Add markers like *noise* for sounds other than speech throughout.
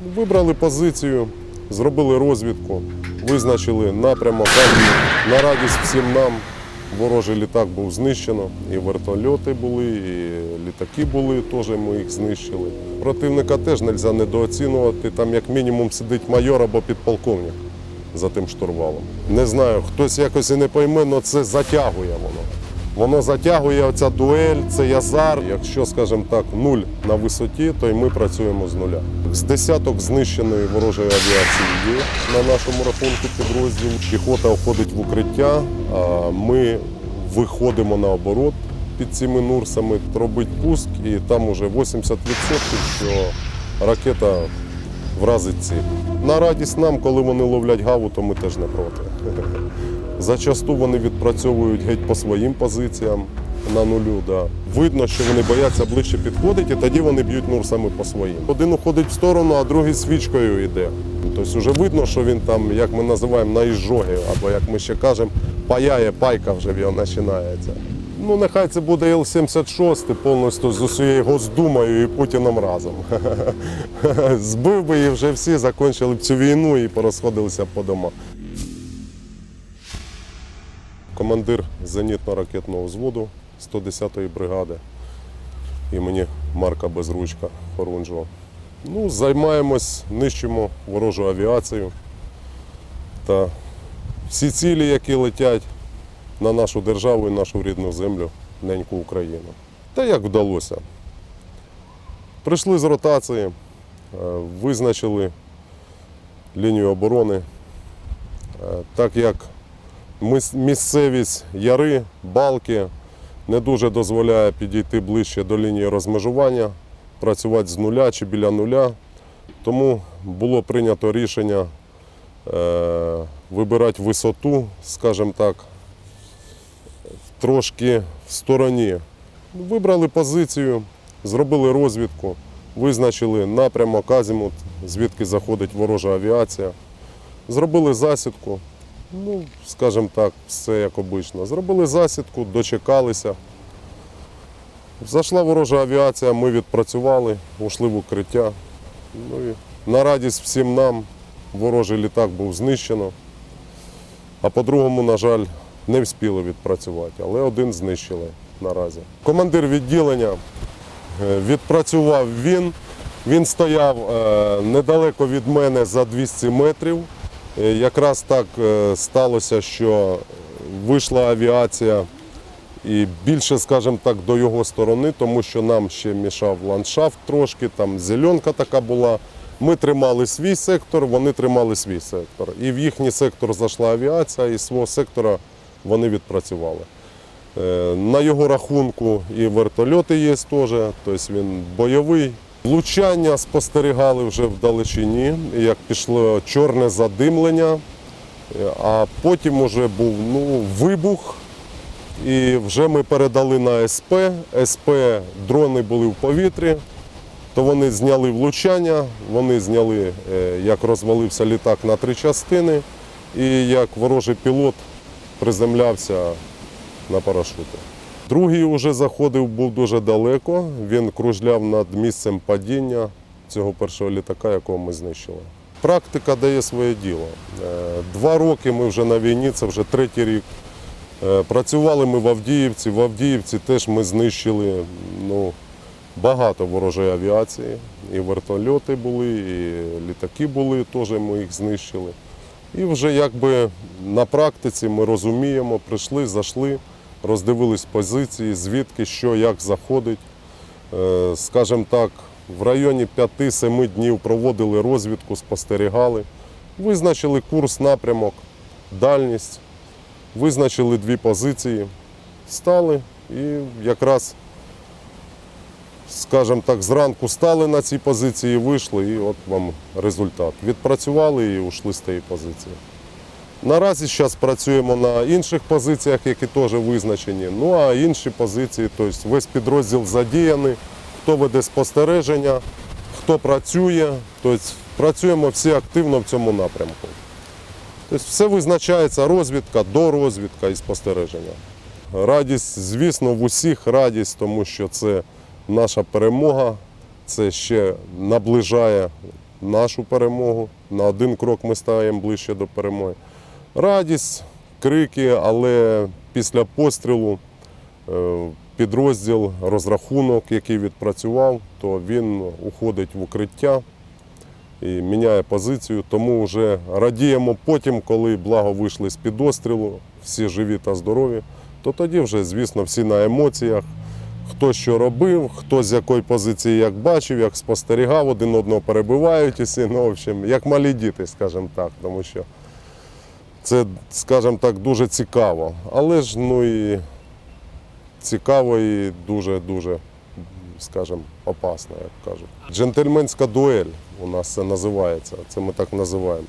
Вибрали позицію, зробили розвідку, визначили напрямок. На радість всім нам ворожий літак був знищено, і вертольоти були, і літаки були, теж ми їх знищили. Противника теж не можна недооцінювати. Там як мінімум сидить майор або підполковник за тим штурвалом. Не знаю, хтось якось і не пойме, але це затягує воно. Воно затягує оця дуель, це язар. Якщо, скажімо так, нуль на висоті, то й ми працюємо з нуля. З десяток знищеної ворожої авіації є на нашому рахунку підрозділ. Піхота входить в укриття, а ми виходимо на оборот під цими нурсами, робить пуск, і там уже 80% що ракета вразить ціль. На радість нам, коли вони ловлять гаву, то ми теж не проти. *laughs* Зачасту вони відпрацьовують геть по своїм позиціям на нулю. Да. Видно, що вони бояться ближче підходити, і тоді вони б'ють нурсами по своїм. Один уходить в сторону, а другий свічкою йде. Тобто вже видно, що він там, як ми називаємо, на іжоги, або як ми ще кажемо, паяє, пайка вже в його починається. Ну, нехай це буде Л-76 повністю з усією Госдумою і Путіном разом. *laughs* Збив би і вже всі закінчили б цю війну і порозходилися по домах. Командир зенітно-ракетного взводу 110-ї бригади імені Марка Безручка Хорунжо. Ну, займаємось, нищимо ворожу авіацію та всі цілі, які летять на нашу державу і нашу рідну землю, неньку Україну. Та як вдалося. Прийшли з ротації, е, визначили лінію оборони. Е, Так як місцевість яри, балки не дуже дозволяє підійти ближче до лінії розмежування, працювати з нуля чи біля нуля. Тому було прийнято рішення е, вибирати висоту, скажімо так, трошки в стороні. Вибрали позицію, зробили розвідку, визначили напрямок азімут, звідки заходить ворожа авіація. Зробили засідку, ну, скажімо так, все як обично. Зробили засідку, дочекалися. Зайшла ворожа авіація, ми відпрацювали, ушли в укриття. Ну і на радість всім нам ворожий літак був знищено. А по-другому, на жаль, не встигли відпрацювати, але один знищили наразі. Командир відділення е, відпрацював він. Він стояв е, недалеко від мене за 200 метрів. Е, Якраз так е, сталося, що вийшла авіація і більше, скажімо так, до його сторони, тому що нам ще мішав ландшафт трошки, там зеленка така була. Ми тримали свій сектор, вони тримали свій сектор. І в їхній сектор зайшла авіація, і з свого сектора вони відпрацювали. Е, На його рахунку і вертольоти є теж, тобто він бойовий. Влучання спостерігали вже вдалечині, як пішло чорне задимлення, а потім вже був ну, вибух. І вже ми передали на СП. СП дрони були в повітрі, то вони зняли влучання, вони зняли, е, як розвалився літак на три частини, і як ворожий пілот приземлявся на парашути. Другий вже заходив, був дуже далеко. Він кружляв над місцем падіння цього першого літака, якого ми знищили. Практика дає своє діло. Е, Два роки ми вже на війні, це вже третій рік. Е, Працювали ми в Авдіївці. В Авдіївці теж ми знищили ну, багато ворожої авіації. І вертольоти були, і літаки були, теж ми їх знищили. І вже якби на практиці ми розуміємо, прийшли, зайшли, роздивились позиції, звідки, що, як заходить. Е, Скажімо так, в районі 5-7 днів проводили розвідку, спостерігали, визначили курс, напрямок, дальність, визначили дві позиції, стали і якраз, скажімо так, зранку стали на цій позиції, вийшли, і от вам результат. Відпрацювали і ушли з тієї позиції. Наразі зараз працюємо на інших позиціях, які теж визначені. Ну а інші позиції, тобто весь підрозділ задіяний, хто веде спостереження, хто працює. Тобто працюємо всі активно в цьому напрямку. Тобто все визначається розвідка, дорозвідка і спостереження. Радість, звісно, в усіх радість, тому що це наша перемога, це ще наближає нашу перемогу. На один крок ми стаємо ближче до перемоги. Радість, крики, але після пострілу е, підрозділ, розрахунок, який відпрацював, то він уходить в укриття і міняє позицію. Тому вже радіємо потім, коли благо вийшли з під обстрілу, всі живі та здорові, то тоді вже, звісно, всі на емоціях. Хто що робив, хто з якої позиції як бачив, як спостерігав, один одного перебивають усі. Ну, в общем, як малі діти, скажімо так, тому що це, скажімо так, дуже цікаво. Але ж ну і цікаво і дуже-дуже, скажімо, опасно, як кажуть. Джентльменська дуель у нас це називається, це ми так називаємо.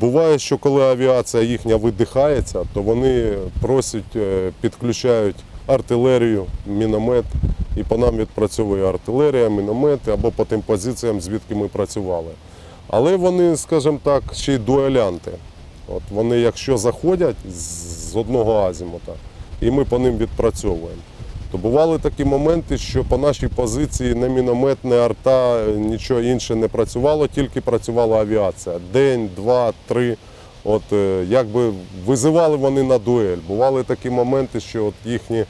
Буває, що коли авіація їхня видихається, то вони просять, е, підключають артилерію, міномет, і по нам відпрацьовує артилерія, міномети або по тим позиціям, звідки ми працювали. Але вони, скажімо так, ще й дуелянти. От вони, якщо заходять з- одного азімута, і ми по ним відпрацьовуємо. То бували такі моменти, що по нашій позиції не міномет, не арта, нічого інше не працювало, тільки працювала авіація. День, два, три. От е, якби визивали вони на дуель. Бували такі моменти, що от їхні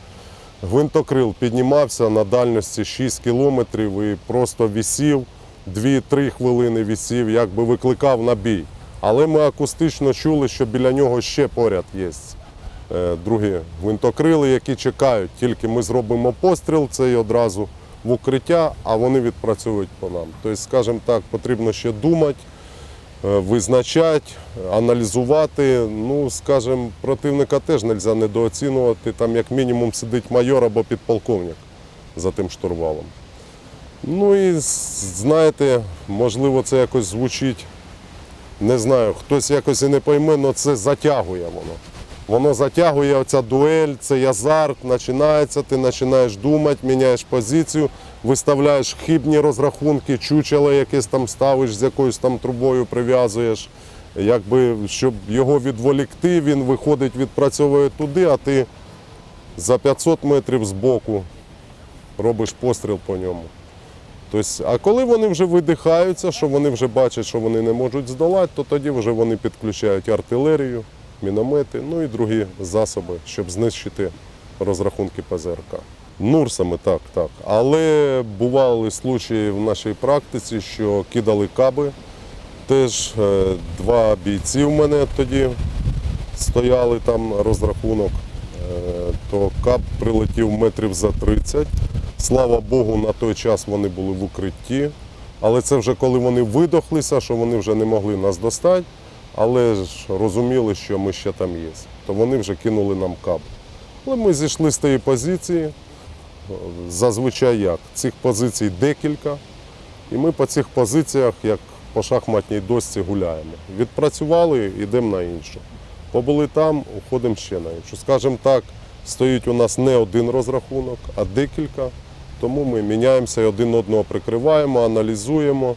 гвинтокрил піднімався на дальності 6 кілометрів і просто вісів, 2-3 хвилини вісів, якби викликав на бій. Але ми акустично чули, що біля нього ще поряд є е, другі гвинтокрили, які чекають. Тільки ми зробимо постріл, це і одразу в укриття, а вони відпрацьовують по нам. Тобто, скажімо так, потрібно ще думати, е, визначати, аналізувати. Ну, скажімо, противника теж не можна недооцінювати. Там як мінімум сидить майор або підполковник за тим штурвалом. Ну і знаєте, можливо, це якось звучить. Не знаю, хтось якось і не пойме, але це затягує воно. Воно затягує оця дуель, цей азарт, починається, ти починаєш думати, міняєш позицію, виставляєш хибні розрахунки, чучело якесь там ставиш з якоюсь там трубою, прив'язуєш. Якби, щоб його відволікти, він виходить, відпрацьовує туди, а ти за 500 метрів збоку робиш постріл по ньому. Тобто, а коли вони вже видихаються, що вони вже бачать, що вони не можуть здолати, то тоді вже вони підключають артилерію, міномети, ну і другі засоби, щоб знищити розрахунки ПЗРК. Нурсами так, так. Але бували случаї в нашій практиці, що кидали каби. Теж е, два бійці в мене тоді стояли там розрахунок, Е, то кап прилетів метрів за 30. Слава Богу, на той час вони були в укритті. Але це вже коли вони видохлися, що вони вже не могли нас достати, але ж розуміли, що ми ще там є. То вони вже кинули нам кап. Але ми зійшли з тієї позиції. Зазвичай як? Цих позицій декілька. І ми по цих позиціях, як по шахматній дошці, гуляємо. Відпрацювали, йдемо на іншу. Побули там, уходимо ще на іншу. Скажімо так, стоїть у нас не один розрахунок, а декілька. Тому ми міняємося і один одного прикриваємо, аналізуємо.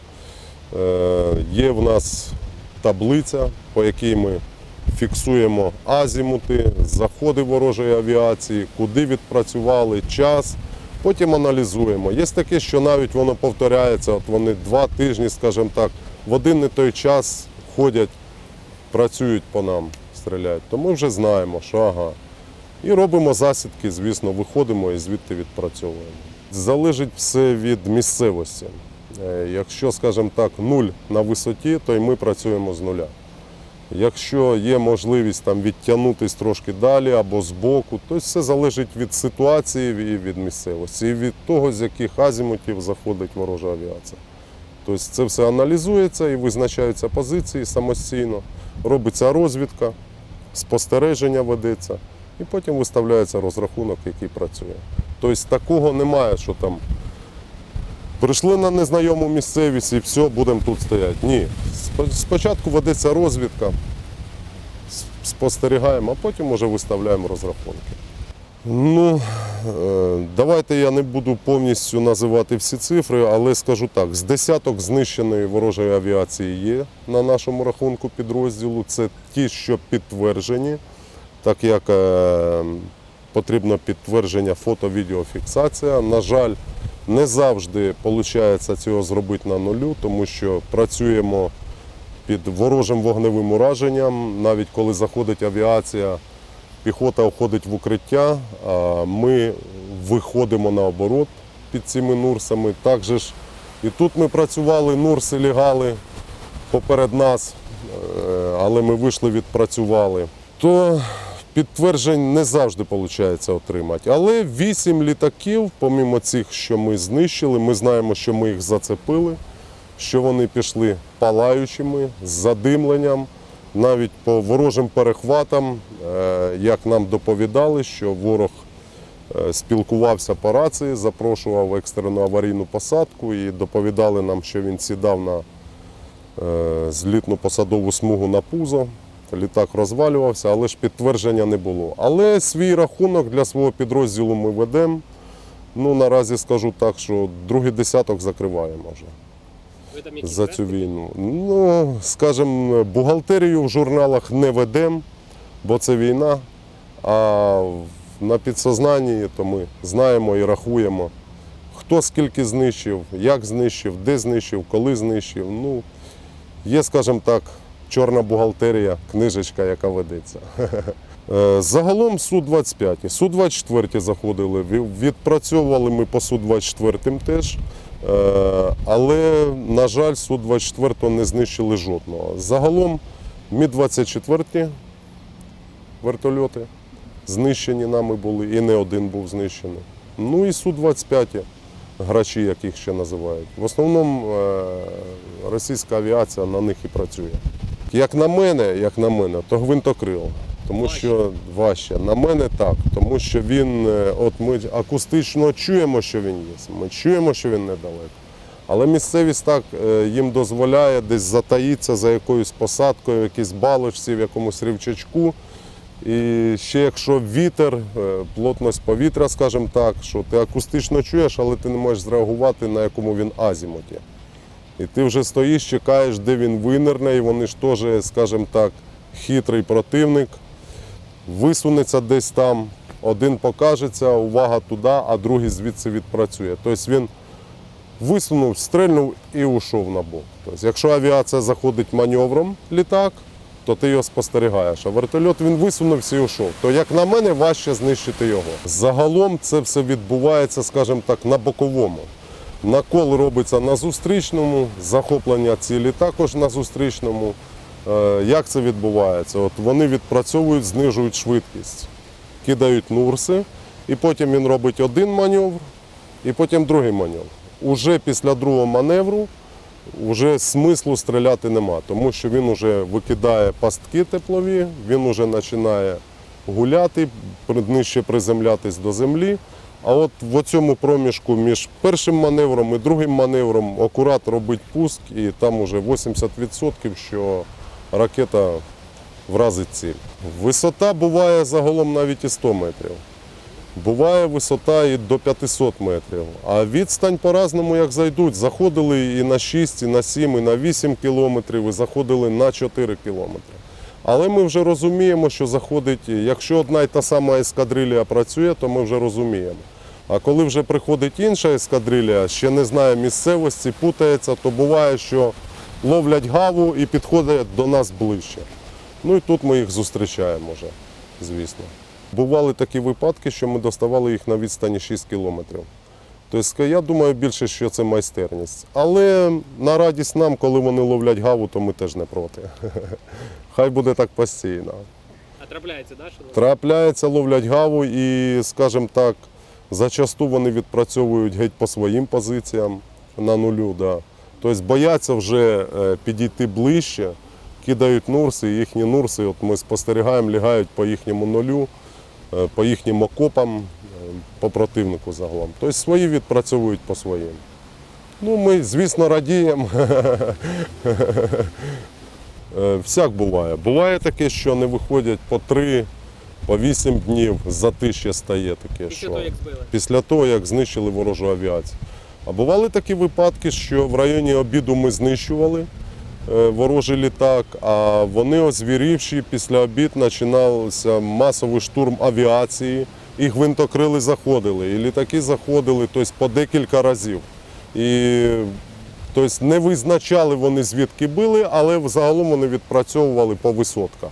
Е, Є в нас таблиця, по якій ми фіксуємо азімути, заходи ворожої авіації, куди відпрацювали, час. Потім аналізуємо. Є таке, що навіть воно повторяється, от вони два тижні, скажімо так, в один і той час ходять, працюють по нам, стріляють. То ми вже знаємо, що ага. І робимо засідки, звісно, виходимо і звідти відпрацьовуємо. Залежить все від місцевості. Е, Якщо, скажімо так, нуль на висоті, то й ми працюємо з нуля. Якщо є можливість там відтягнутися трошки далі або збоку, то все залежить від ситуації і від місцевості, і від того, з яких азімутів заходить ворожа авіація. Тобто це все аналізується і визначаються позиції самостійно, робиться розвідка, спостереження ведеться, і потім виставляється розрахунок, який працює. Тобто такого немає, що там прийшли на незнайому місцевість і все, будемо тут стояти. Ні. Спочатку ведеться розвідка, спостерігаємо, а потім вже виставляємо розрахунки. Ну, е, давайте я не буду повністю називати всі цифри, але скажу так: з десяток знищеної ворожої авіації є на нашому рахунку підрозділу. Це ті, що підтверджені, так як е, потрібно підтвердження фото-відеофіксація. На жаль, Не завжди виходить цього зробити на нулю, тому що працюємо під ворожим вогневим ураженням. Навіть коли заходить авіація, піхота входить в укриття, а ми виходимо на оборот під цими нурсами. Також ж і тут ми працювали, нурси лягали поперед нас, е, але ми вийшли, відпрацювали. То підтверджень не завжди виходить отримати. Але вісім літаків, помімо цих, що ми знищили, ми знаємо, що ми їх зацепили, що вони пішли палаючими, з задимленням, навіть по ворожим перехватам, е, як нам доповідали, що ворог е, спілкувався по рації, запрошував екстрену аварійну посадку і доповідали нам, що він сідав на е, злітну посадову смугу на пузо. Літак розвалювався, але ж підтвердження не було. Але свій рахунок для свого підрозділу ми ведемо. Ну, наразі скажу так, що другий десяток закриваємо вже Ви там за цю війну. Ну, скажімо, бухгалтерію в журналах не ведемо, бо це війна. А на підсознанні то ми знаємо і рахуємо, хто скільки знищив, як знищив, де знищив, коли знищив. Ну, є, скажімо так, чорна бухгалтерія, книжечка, яка ведеться. *laughs* Е, Загалом Су-25, Су-24 заходили, відпрацьовували ми по Су-24 теж. Е, Але, на жаль, Су-24 не знищили жодного. Загалом Мі-24 вертольоти знищені нами були, і не один був знищений. Ну і Су-25, грачі, як їх ще називають. В основному е, російська авіація на них і працює. Як на мене, як на мене, то гвинтокрил. Тому що важче. На мене так, тому що він, е, от ми акустично чуємо, що він є. Ми чуємо, що він недалеко. Але місцевість так е, їм дозволяє десь затаїтися за якоюсь посадкою, в якійсь балочці, в якомусь рівчачку. І ще якщо вітер, е, плотність повітря, скажімо так, що ти акустично чуєш, але ти не можеш зреагувати, на якому він азімуті. І ти вже стоїш, чекаєш, де він винирне, і вони ж теж, скажімо так, хитрий противник. Висунеться десь там, один покажеться, увага туди, а другий звідси відпрацює. Тобто він висунув, стрельнув і ушов на бок. Тобто, якщо авіація заходить маневром літак, то ти його спостерігаєш. А вертольот він висунувся і ушов. То, як на мене, важче знищити його. Загалом це все відбувається, скажімо так, на боковому. Накол робиться на зустрічному, захоплення цілі також на зустрічному. Е, Як це відбувається? От вони відпрацьовують, знижують швидкість, кидають нурси, і потім він робить один маневр, і потім другий маневр. Уже після другого маневру вже смислу стріляти нема, тому що він вже викидає пастки теплові, він вже починає гуляти, нижче приземлятись до землі. А от в цьому проміжку між першим маневром і другим маневром акурат робить пуск, і там уже 80%, що ракета вразить ціль. Висота буває загалом навіть і 100 метрів. Буває висота і до 500 метрів. А відстань по-разному як зайдуть. Заходили і на 6, і на 7, і на 8 кілометрів, і заходили на 4 кілометри. Але ми вже розуміємо, що заходить, якщо одна й та сама ескадрилія працює, то ми вже розуміємо. А коли вже приходить інша ескадрилія, ще не знає місцевості, путається, то буває, що ловлять гаву і підходять до нас ближче. Ну і тут ми їх зустрічаємо вже, звісно. Бували такі випадки, що ми доставали їх на відстані 6 кілометрів. Тобто, я думаю більше, що це майстерність. Але на радість нам, коли вони ловлять гаву, то ми теж не проти. *laughs* Хай буде так постійно. А трапляється, да, що Трапляється, ловлять гаву і, скажімо так, зачасту вони відпрацьовують геть по своїм позиціям на нулю. Да. Тобто бояться вже е, підійти ближче, кидають нурси, і їхні нурси, от ми спостерігаємо, лягають по їхньому нулю, е, по їхнім окопам, по противнику загалом. Тобто свої відпрацьовують по своїм. Ну, ми, звісно, радіємо. *laughs* Е, Всяк буває. Буває таке, що не виходять по три, по вісім днів, затишє стає таке. після що того, як збили? після того, як знищили ворожу авіацію. А бували такі випадки, що в районі обіду ми знищували е, ворожий літак, а вони, озвірівши, після обід починався масовий штурм авіації, і гвинтокрили заходили, і літаки заходили тобто, по декілька разів. І тобто, не визначали вони звідки били, але взагалом вони відпрацьовували по висотках.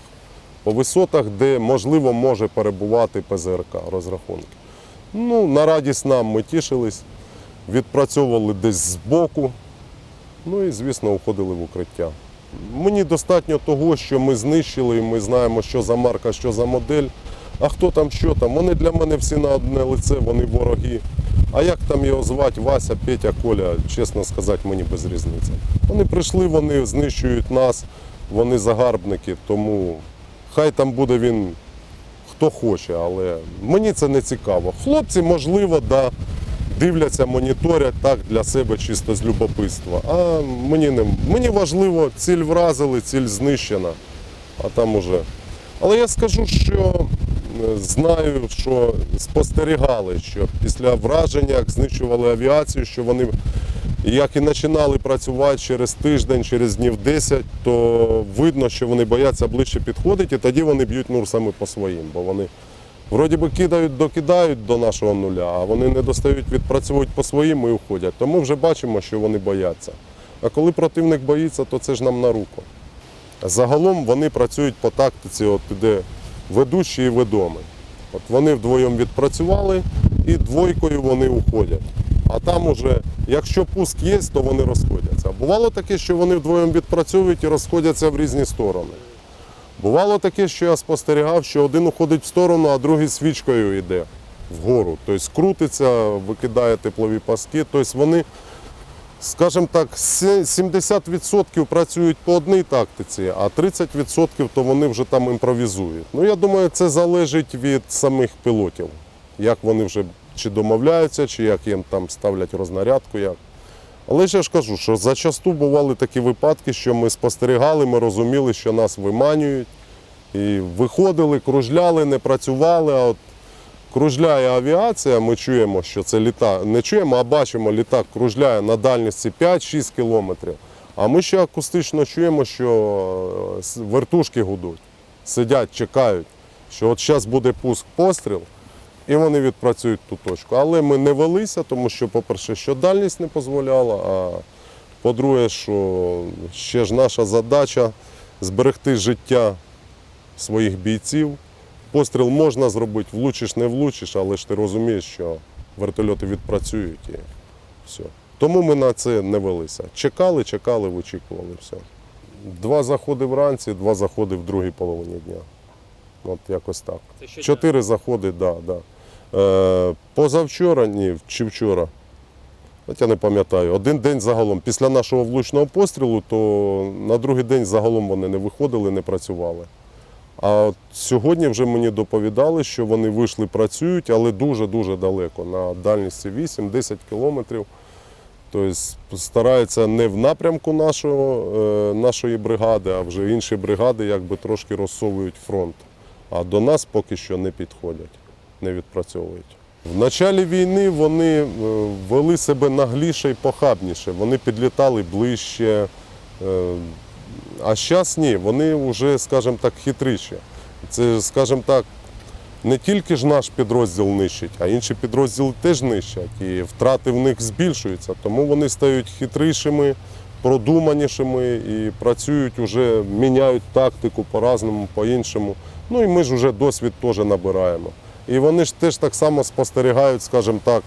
По висотах, де можливо може перебувати ПЗРК розрахунки. Ну, на радість нам ми тішились, відпрацьовували десь збоку, ну і, звісно, уходили в укриття. Мені достатньо того, що ми знищили, і ми знаємо, що за марка, що за модель. А хто там, що там? Вони для мене всі на одне лице, вони вороги. А як там його звати Вася, Петя, Коля, чесно сказати, мені без різниці. Вони прийшли, вони знищують нас, вони загарбники, тому хай там буде він хто хоче, але мені це не цікаво. Хлопці, можливо, да, дивляться, моніторять так для себе чисто з любопитства. А мені не мені важливо, ціль вразили, ціль знищена, а там уже. Але я скажу, що знаю, що спостерігали, що після враження, як знищували авіацію, що вони як і починали працювати через тиждень, через днів 10, то видно, що вони бояться ближче підходити, і тоді вони б'ють нурсами по своїм, бо вони вроді би кидають, докидають до нашого нуля, а вони не достають, відпрацьовують по своїм і уходять. То ми вже бачимо, що вони бояться. А коли противник боїться, то це ж нам на руку. Загалом вони працюють по тактиці, от іде ведучий і ведомий. От вони вдвоєм відпрацювали і двойкою вони уходять. А там уже, якщо пуск є, то вони розходяться. Бувало таке, що вони вдвоєм відпрацьовують і розходяться в різні сторони. Бувало таке, що я спостерігав, що один уходить в сторону, а другий свічкою йде вгору. Тобто крутиться, викидає теплові паски. Тобто вони, скажімо так, 70% працюють по одній тактиці, а 30% то вони вже там імпровізують. Ну, я думаю, це залежить від самих пілотів, як вони вже чи домовляються, чи як їм там ставлять рознарядку. Як. Але ж я ж кажу, що зачасту бували такі випадки, що ми спостерігали, ми розуміли, що нас виманюють. І виходили, кружляли, не працювали. А от кружляє авіація, ми чуємо, що це літак. Не чуємо, а бачимо, літак кружляє на дальності 5-6 кілометрів. А ми ще акустично чуємо, що е, вертушки гудуть, сидять, чекають, що от зараз буде пуск постріл, і вони відпрацюють ту точку. Але ми не велися, тому що, по-перше, що дальність не дозволяла, а по-друге, що ще ж наша задача зберегти життя своїх бійців. Постріл можна зробити, влучиш, не влучиш, але ж ти розумієш, що вертольоти відпрацюють і все. Тому ми на це не велися. Чекали, чекали, вичікували все. Два заходи вранці, два заходи в другій половині дня. От якось так. Чотири заходи, так. Да, да. Е, позавчора, ні, чи вчора. От я не пам'ятаю. Один день загалом. Після нашого влучного пострілу, то на другий день загалом вони не виходили, не працювали. А сьогодні вже мені доповідали, що вони вийшли, працюють, але дуже-дуже далеко, на дальності 8-10 кілометрів. Тобто стараються не в напрямку нашого, е, нашої бригади, а вже інші бригади якби трошки розсовують фронт. А до нас поки що не підходять, не відпрацьовують. В началі війни вони е, вели себе нагліше і похабніше. Вони підлітали ближче. А зараз ні, вони вже, скажімо так, хитріші. Це, скажімо так, не тільки ж наш підрозділ нищить, а інші підрозділи теж нищать. І втрати в них збільшуються. Тому вони стають хитрішими, продуманішими і працюють уже, міняють тактику по-разному, по-іншому. Ну і ми ж вже досвід теж набираємо. І вони ж теж так само спостерігають, скажімо так,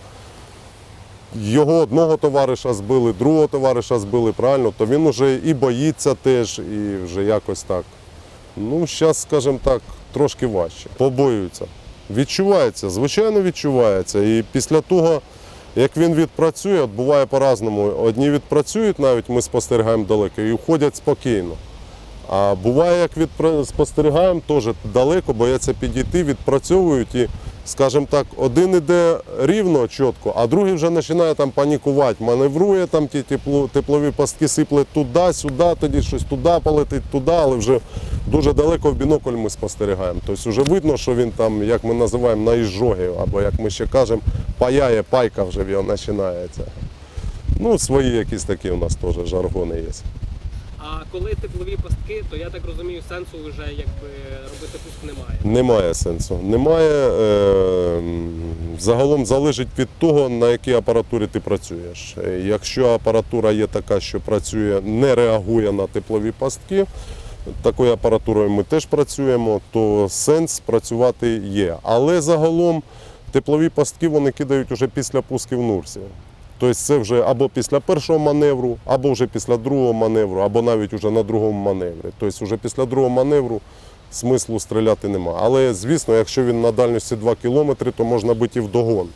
його одного товариша збили, другого товариша збили, правильно, то він вже і боїться теж, і вже якось так. Ну, зараз, скажімо так, трошки важче. Побоюються. Відчувається, звичайно, відчувається. І після того, як він відпрацює, от буває по-разному. Одні відпрацюють, навіть ми спостерігаємо далеко, і уходять спокійно. А буває, як відпра- спостерігаємо, теж далеко, бояться підійти, відпрацьовують і, скажімо так, один іде рівно, чітко, а другий вже починає там панікувати, маневрує там ті тепло, теплові пастки сипле туди, сюди, тоді щось туди полетить, туди, але вже дуже далеко в бінокль ми спостерігаємо. Тобто вже видно, що він там, як ми називаємо, на іжогі, або як ми ще кажемо, паяє, пайка вже в його починається. Ну, свої якісь такі у нас теж жаргони є. А коли теплові пастки, то я так розумію, сенсу вже якби робити пуск немає. Немає сенсу. Немає. Е, загалом залежить від того, на якій апаратурі ти працюєш. Е, Якщо апаратура є така, що працює, не реагує на теплові пастки, такою апаратурою ми теж працюємо, то сенс працювати є. Але загалом теплові пастки вони кидають уже після пусків Нурсі. Тобто це вже або після першого маневру, або вже після другого маневру, або навіть уже на другому маневрі. Тобто вже після другого маневру смислу стріляти нема. Але звісно, якщо він на дальності 2 кілометри, то можна бити і вдогон.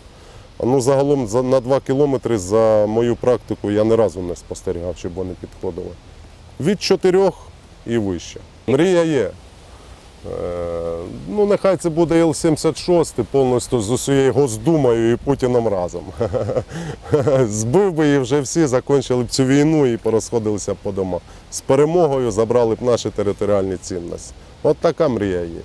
Ну, загалом за, на 2 кілометри за мою практику я ні разу не спостерігав, щоб вони підходили. Від 4 і вище. Мрія є. Е, ну, нехай це буде Іл-76 повністю з усією Госдумою і Путіном разом. *laughs* Збив би і вже всі закінчили б цю війну і порозходилися по домах. З перемогою забрали б наші територіальні цінності. От така мрія є.